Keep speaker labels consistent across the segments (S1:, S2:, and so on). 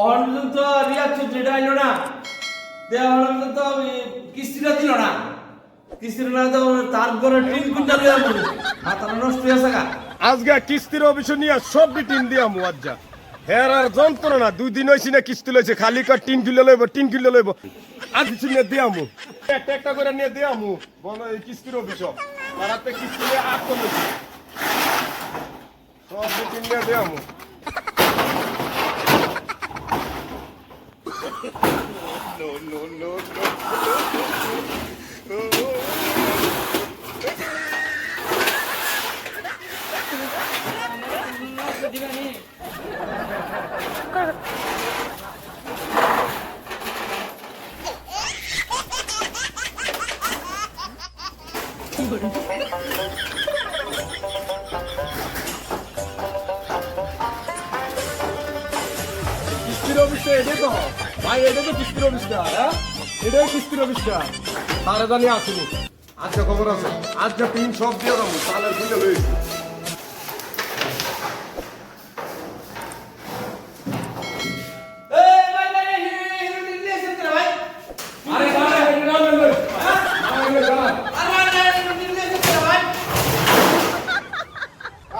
S1: অহন তো রিয়াজ চৌধুরীটা আইলো না। দেওয়া তো কিস্তিটা দিল না। কিস্তিটা না তো তার ঘরে টিন কুইন্টাল দিয়ে মাথা নষ্ট হয়ে গা।
S2: আজকে কিস্তির অফিসে নিয়ে সব টিন দিয়া মুয়াজ্জা হের আর যন্ত্রণা দুই দিন হয়েছি না কিস্তি লইছে খালি কর টিন কিলো লইব টিন কিলো লইব আজ কিছু নিয়ে দিয়ামু একটা একটা করে নিয়ে দিয়ামু বলো এই কিস্তির অফিস তারাতে কিস্তি নিয়ে আট করে সব টিন নিয়ে দিয়ামু কিস্তির অফিসটা এটাই তো ভাই এটা তো কিস্তির অফিসটা হ্যাঁ? এটাই কিস্তির অফিসটা। তারা জানি আসেনি। আচ্ছা খবর আছে। আজকে টিন সব দিয়ে দেবো তাহলে লইছি
S1: এই ভাই ভাই হিরো টিন দিয়ে এসেছে ভাই
S2: আরে দাঁড়া এটা না লই আরে দাঁড়া
S1: আরে হিরো টিন দিয়ে এসেছে ভাই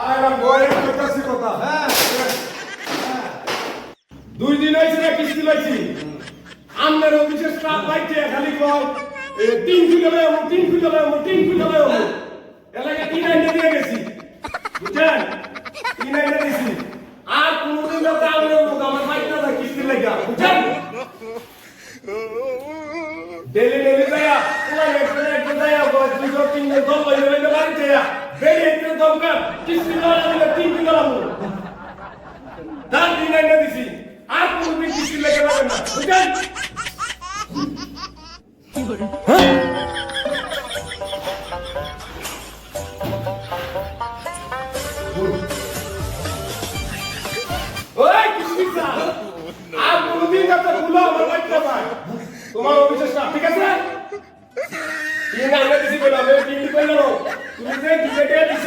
S2: আরে বয়ের কইতাছি কথা হ্যাঁ দুই দিন হইছে না কিস্তি লইছি আমনের অফিসে স্টাফ বাইতে খালি কয় তিন কিলো লয় তিন ফুট কিলো লয় তিন ফুট কিলো লয় এলাকা তিন আইনে দিয়ে গেছি। বুঝছেন? তিন আইনে দিছি। আর কোনদিন যাতে আমনের মুখ আমার বাইতে না কিস্তি লাগা বুঝছেন? ডেলি ডেলি যায়া পুরা একটা একটা যায়া দুশো তিনশো দম লইলে লইলে বাড়িতে যা বেরিয়ে একটা দমকার, কিস্তি লওয়া দিলে তিন কিলো লাভ তার দিন আইনে দিছি। আর কোনদিন কিস্তি লেগে না, বুঝছেন? তোমার অফিসের স্টাফ ঠিক আছে তিন আইনে দিছি বলে আমি তিন দিতে না তুমি যে দিছ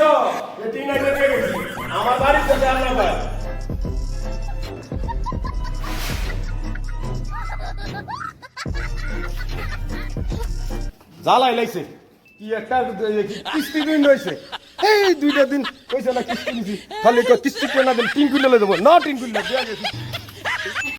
S2: আমার জ্বালাই লাইছে। কি একটা কিস্তি দিন রয়েছে। এই দুইটা দিন কইছে না কিস্তি নিছি। খালি কিস্তি কেনা দিন কুইন্টালে দেবো, না কুইন্টাল দেয়া গেছি।